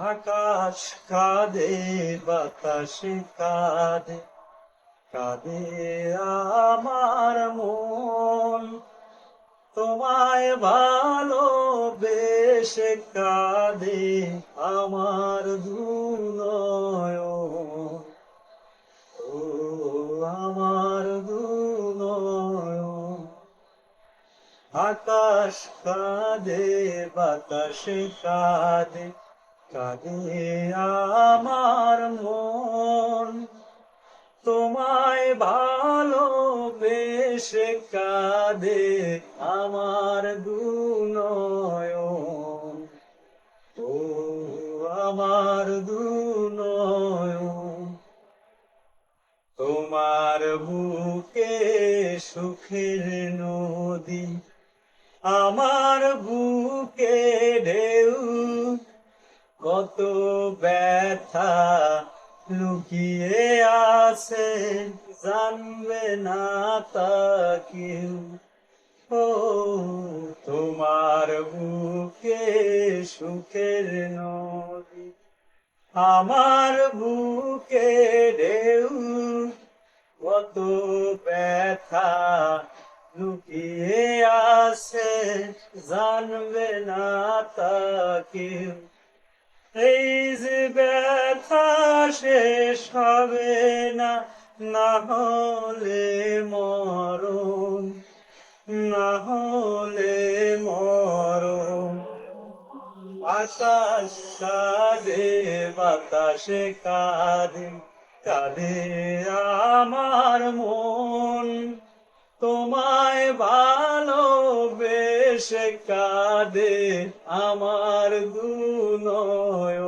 আকাশ কাঁদে, বাতাস কাঁদে কাঁদে আমার মন। তোমায় ভালো বেশে কাঁদে আমার দুনয়ন ও আমার দুনয়ন আকাশ কাঁদে, বাতাস কাঁদে কাঁদে আমার মন, তোমায় ভালো বেশে কাঁদে আমার দুনয়ন ও আমার দুনয়ন তোমার বুকে সুখের নদী, আমার বুকে ঢেউ কত ব্যথা লুকিয়ে আছে, জানবে না তা কেউ। ও, তোমার বুকে সুখের নদী, আমার বুকে ঢেউ। কত ব্যথা লুকিয়ে আছে, জানবে না তা কেউ। এই যে ব্যথা শেষ হবে না না হলে মরণ, না হলে মরণ। আকাশ কাঁদে বাতাসে কাঁদে কাঁদে আমার মন। তোমায় ভালো সে কাঁদে আমার দুনয়